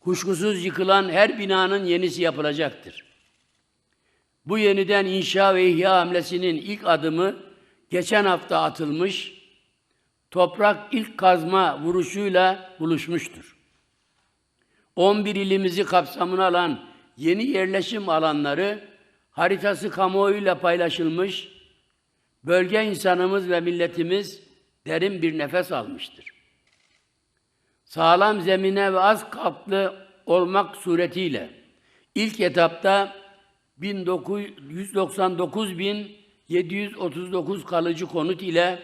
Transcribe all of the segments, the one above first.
Kuşkusuz yıkılan her binanın yenisi yapılacaktır. Bu yeniden inşa ve ihya hamlesinin ilk adımı geçen hafta atılmış, toprak ilk kazma vuruşuyla buluşmuştur. 11 ilimizi kapsamına alan yeni yerleşim alanları haritası kamuoyuyla paylaşılmış, bölge insanımız ve milletimiz derin bir nefes almıştır. Sağlam zemine ve az kaplı olmak suretiyle ilk etapta 199.739 kalıcı konut ile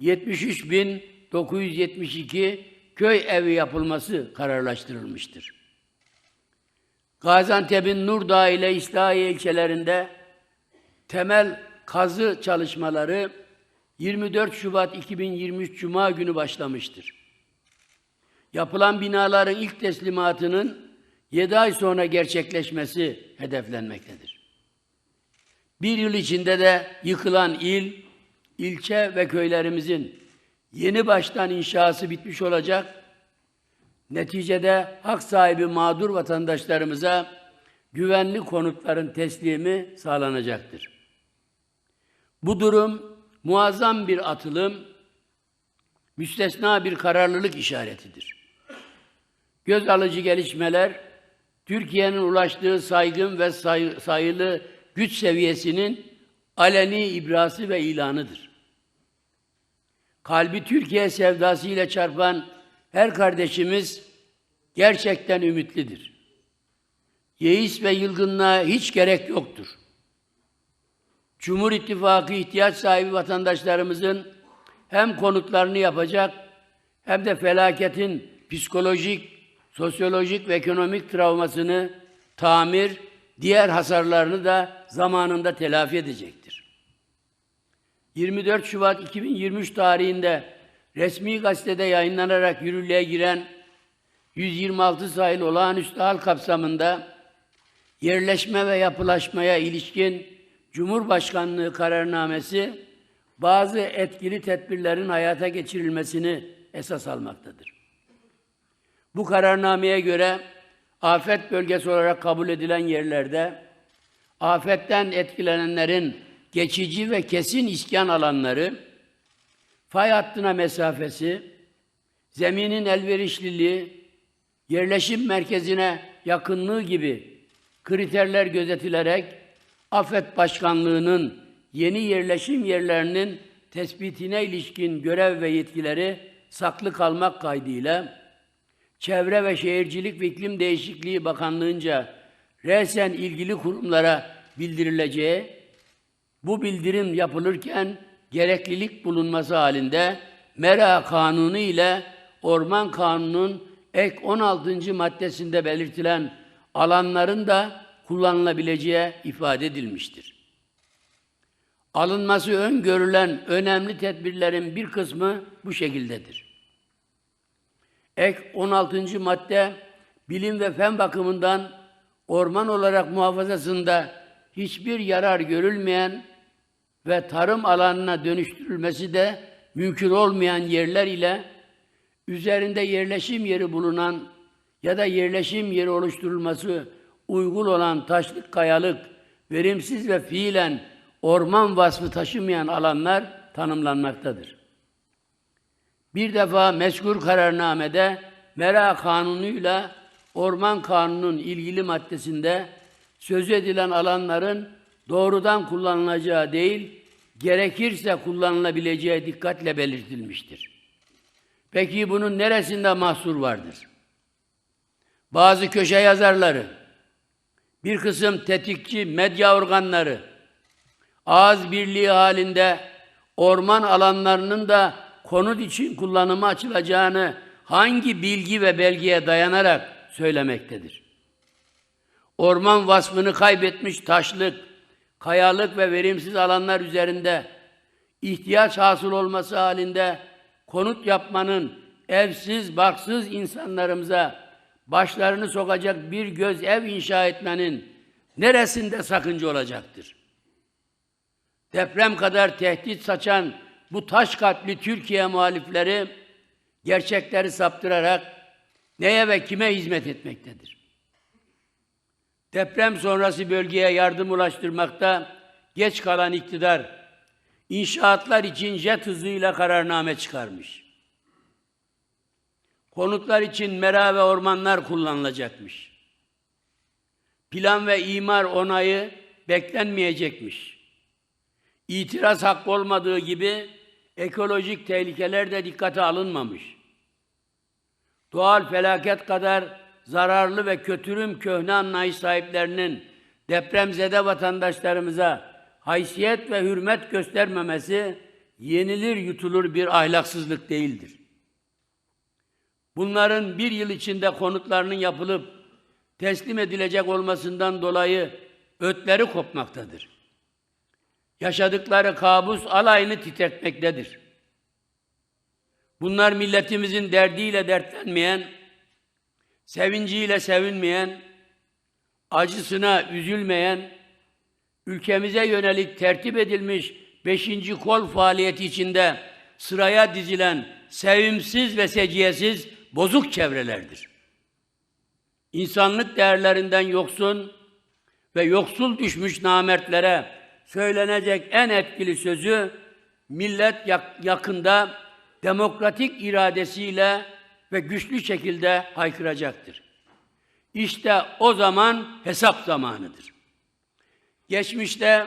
73.972 köy evi yapılması kararlaştırılmıştır. Gaziantep'in Nurdağ ile İslahiye ilçelerinde temel kazı çalışmaları 24 Şubat 2023 Cuma günü başlamıştır. Yapılan binaların ilk teslimatının 7 ay sonra gerçekleşmesi hedeflenmektedir. Bir yıl içinde de yıkılan il, ilçe ve köylerimizin yeni baştan inşası bitmiş olacak. Neticede hak sahibi mağdur vatandaşlarımıza güvenli konutların teslimi sağlanacaktır. Bu durum muazzam bir atılım, müstesna bir kararlılık işaretidir. Göz alıcı gelişmeler, Türkiye'nin ulaştığı saygın ve say- sayılı güç seviyesinin aleni ibrası ve ilanıdır. Kalbi Türkiye sevdası ile çarpan her kardeşimiz gerçekten ümitlidir. Yeis ve yılgınlığa hiç gerek yoktur. Cumhur İttifakı ihtiyaç sahibi vatandaşlarımızın hem konutlarını yapacak hem de felaketin psikolojik, sosyolojik ve ekonomik travmasını tamir, diğer hasarlarını da zamanında telafi edecektir. 24 Şubat 2023 tarihinde resmi gazetede yayınlanarak yürürlüğe giren 126 sayılı olağanüstü hal kapsamında yerleşme ve yapılaşmaya ilişkin Cumhurbaşkanlığı kararnamesi bazı etkili tedbirlerin hayata geçirilmesini esas almaktadır. Bu kararnameye göre afet bölgesi olarak kabul edilen yerlerde afetten etkilenenlerin geçici ve kesin iskan alanları, fay hattına mesafesi, zeminin elverişliliği, yerleşim merkezine yakınlığı gibi kriterler gözetilerek Afet Başkanlığı'nın yeni yerleşim yerlerinin tespitine ilişkin görev ve yetkileri saklı kalmak kaydıyla Çevre ve Şehircilik ve İklim Değişikliği Bakanlığı'nca resen ilgili kurumlara bildirileceği, bu bildirim yapılırken gereklilik bulunması halinde Mera Kanunu ile Orman Kanunu'nun ek 16. maddesinde belirtilen alanların da kullanılabileceği ifade edilmiştir. Alınması öngörülen önemli tedbirlerin bir kısmı bu şekildedir. Ek 16. madde bilim ve fen bakımından orman olarak muhafazasında hiçbir yarar görülmeyen ve tarım alanına dönüştürülmesi de mümkün olmayan yerler ile üzerinde yerleşim yeri bulunan ya da yerleşim yeri oluşturulması uygun olan taşlık kayalık, verimsiz ve fiilen orman vasfı taşımayan alanlar tanımlanmaktadır. Bir defa mezkur kararnamede Mera Kanunu'yla Orman Kanunu'nun ilgili maddesinde söz edilen alanların doğrudan kullanılacağı değil, gerekirse kullanılabileceği dikkatle belirtilmiştir. Peki bunun neresinde mahsur vardır? Bazı köşe yazarları, bir kısım tetikçi medya organları, ağız birliği halinde orman alanlarının da konut için kullanıma açılacağını hangi bilgi ve belgeye dayanarak söylemektedir? Orman vasfını kaybetmiş taşlık, kayalık ve verimsiz alanlar üzerinde ihtiyaç hasıl olması halinde konut yapmanın evsiz, barksız insanlarımıza başlarını sokacak bir göz ev inşa etmenin neresinde sakınca olacaktır? Deprem kadar tehdit saçan bu taş kalpli Türkiye muhalifleri gerçekleri saptırarak neye ve kime hizmet etmektedir? Deprem sonrası bölgeye yardım ulaştırmakta geç kalan iktidar, inşaatlar için jet hızıyla kararname çıkarmış. Konutlar için mera ve ormanlar kullanılacakmış. Plan ve imar onayı beklenmeyecekmiş. İtiraz hakkı olmadığı gibi ekolojik tehlikeler de dikkate alınmamış. Doğal felaket kadar zararlı ve kötürüm köhne anlayış sahiplerinin depremzede vatandaşlarımıza haysiyet ve hürmet göstermemesi yenilir yutulur bir ahlaksızlık değildir. Bunların bir yıl içinde konutlarının yapılıp teslim edilecek olmasından dolayı ötleri kopmaktadır. Yaşadıkları kabus alayını titretmektedir. Bunlar milletimizin derdiyle dertlenmeyen, sevinciyle sevinmeyen, acısına üzülmeyen, ülkemize yönelik tertip edilmiş beşinci kol faaliyeti içinde sıraya dizilen sevimsiz ve seciyesiz bozuk çevrelerdir. İnsanlık değerlerinden yoksun ve yoksul düşmüş namertlere söylenecek en etkili sözü millet yak- yakında demokratik iradesiyle ve güçlü şekilde haykıracaktır. İşte o zaman hesap zamanıdır. Geçmişte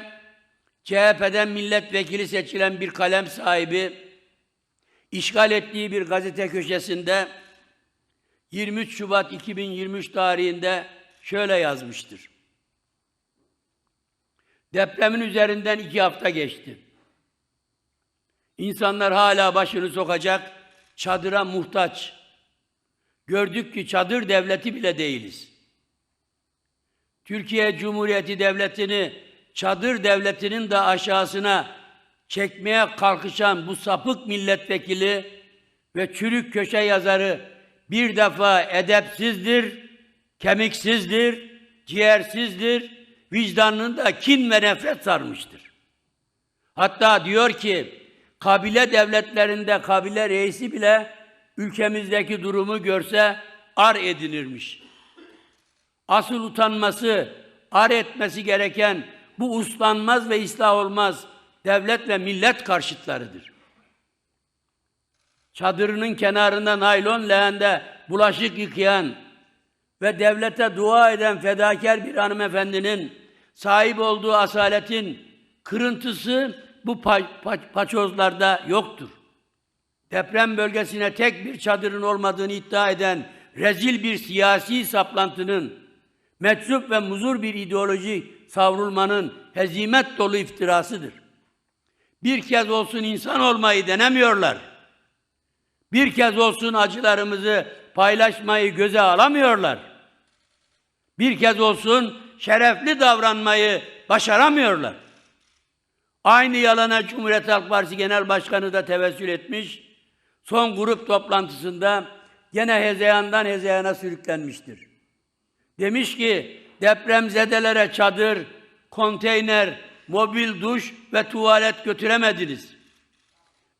CHP'den milletvekili seçilen bir kalem sahibi işgal ettiği bir gazete köşesinde 23 Şubat 2023 tarihinde şöyle yazmıştır. Depremin üzerinden iki hafta geçti. İnsanlar hala başını sokacak, çadıra muhtaç. Gördük ki çadır devleti bile değiliz. Türkiye Cumhuriyeti Devleti'ni çadır devletinin de aşağısına çekmeye kalkışan bu sapık milletvekili ve çürük köşe yazarı bir defa edepsizdir, kemiksizdir, ciğersizdir, vicdanını da kin ve nefret sarmıştır. Hatta diyor ki, kabile devletlerinde kabile reisi bile ülkemizdeki durumu görse ar edinirmiş. Asıl utanması, ar etmesi gereken bu uslanmaz ve ıslah olmaz devlet ve millet karşıtlarıdır. Çadırının kenarında naylon leğende bulaşık yıkayan ve devlete dua eden fedakar bir hanımefendinin sahip olduğu asaletin kırıntısı bu pa- pa- paçozlarda yoktur. Deprem bölgesine tek bir çadırın olmadığını iddia eden rezil bir siyasi saplantının, meczup ve muzur bir ideoloji savrulmanın hezimet dolu iftirasıdır. Bir kez olsun insan olmayı denemiyorlar. Bir kez olsun acılarımızı paylaşmayı göze alamıyorlar. Bir kez olsun şerefli davranmayı başaramıyorlar. Aynı yalana Cumhuriyet Halk Partisi Genel Başkanı da tevessül etmiş. Son grup toplantısında gene hezeyandan hezeyana sürüklenmiştir. Demiş ki depremzedelere çadır, konteyner, mobil duş ve tuvalet götüremediniz.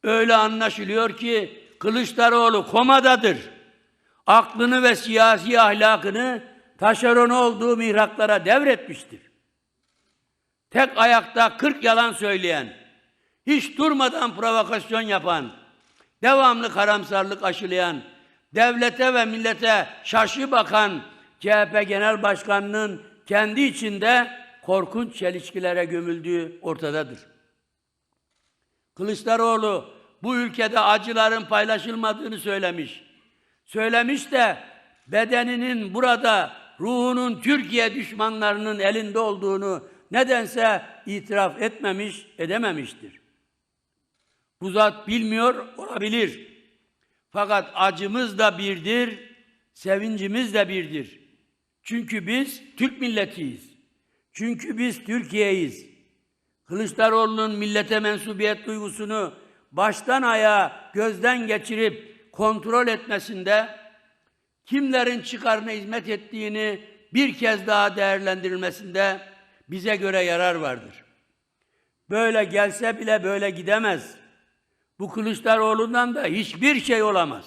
Öyle anlaşılıyor ki Kılıçdaroğlu komadadır. Aklını ve siyasi ahlakını taşeron olduğu mihraklara devretmiştir. Tek ayakta 40 yalan söyleyen, hiç durmadan provokasyon yapan, devamlı karamsarlık aşılayan, devlete ve millete şaşı bakan CHP Genel Başkanı'nın kendi içinde korkunç çelişkilere gömüldüğü ortadadır. Kılıçdaroğlu bu ülkede acıların paylaşılmadığını söylemiş. Söylemiş de bedeninin burada ruhunun Türkiye düşmanlarının elinde olduğunu nedense itiraf etmemiş, edememiştir. Bu zat bilmiyor olabilir. Fakat acımız da birdir, sevincimiz de birdir. Çünkü biz Türk milletiyiz. Çünkü biz Türkiye'yiz. Kılıçdaroğlu'nun millete mensubiyet duygusunu baştan ayağa gözden geçirip kontrol etmesinde kimlerin çıkarına hizmet ettiğini bir kez daha değerlendirilmesinde bize göre yarar vardır. Böyle gelse bile böyle gidemez. Bu Kılıçdaroğlu'ndan da hiçbir şey olamaz.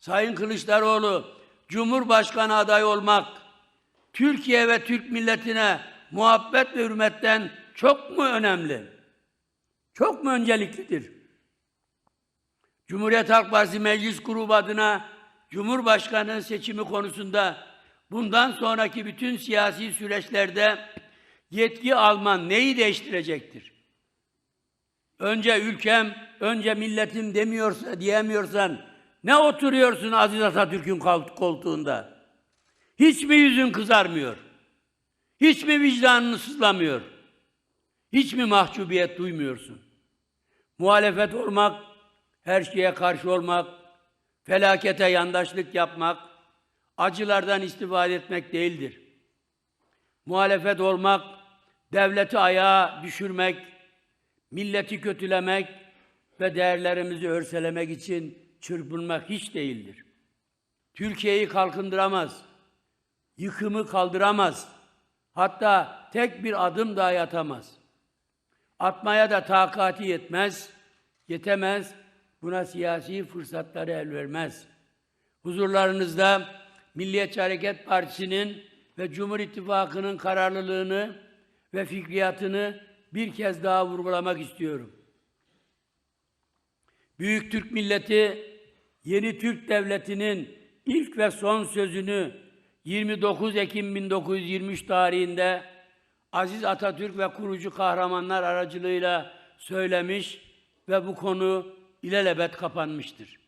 Sayın Kılıçdaroğlu, Cumhurbaşkanı adayı olmak, Türkiye ve Türk milletine muhabbet ve hürmetten çok mu önemli? Çok mu önceliklidir? Cumhuriyet Halk Partisi Meclis Grubu adına Cumhurbaşkanı seçimi konusunda bundan sonraki bütün siyasi süreçlerde yetki alman neyi değiştirecektir? Önce ülkem, önce milletim demiyorsa, diyemiyorsan ne oturuyorsun Aziz Atatürk'ün kol- koltuğunda? Hiç mi yüzün kızarmıyor? Hiç mi vicdanın sızlamıyor? Hiç mi mahcubiyet duymuyorsun? Muhalefet olmak, her şeye karşı olmak, felakete yandaşlık yapmak, acılardan istifade etmek değildir. Muhalefet olmak, devleti ayağa düşürmek, milleti kötülemek ve değerlerimizi örselemek için çırpınmak hiç değildir. Türkiye'yi kalkındıramaz, yıkımı kaldıramaz, hatta tek bir adım daha atamaz. Atmaya da takati yetmez, yetemez, buna siyasi fırsatları el vermez. Huzurlarınızda Milliyetçi Hareket Partisi'nin ve Cumhur İttifakı'nın kararlılığını ve fikriyatını bir kez daha vurgulamak istiyorum. Büyük Türk milleti yeni Türk devletinin ilk ve son sözünü 29 Ekim 1923 tarihinde Aziz Atatürk ve kurucu kahramanlar aracılığıyla söylemiş ve bu konu ilelebet kapanmıştır.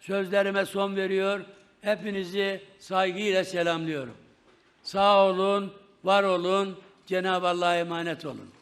Sözlerime son veriyor. Hepinizi saygıyla selamlıyorum. Sağ olun, var olun. Cenab-ı Allah'a emanet olun.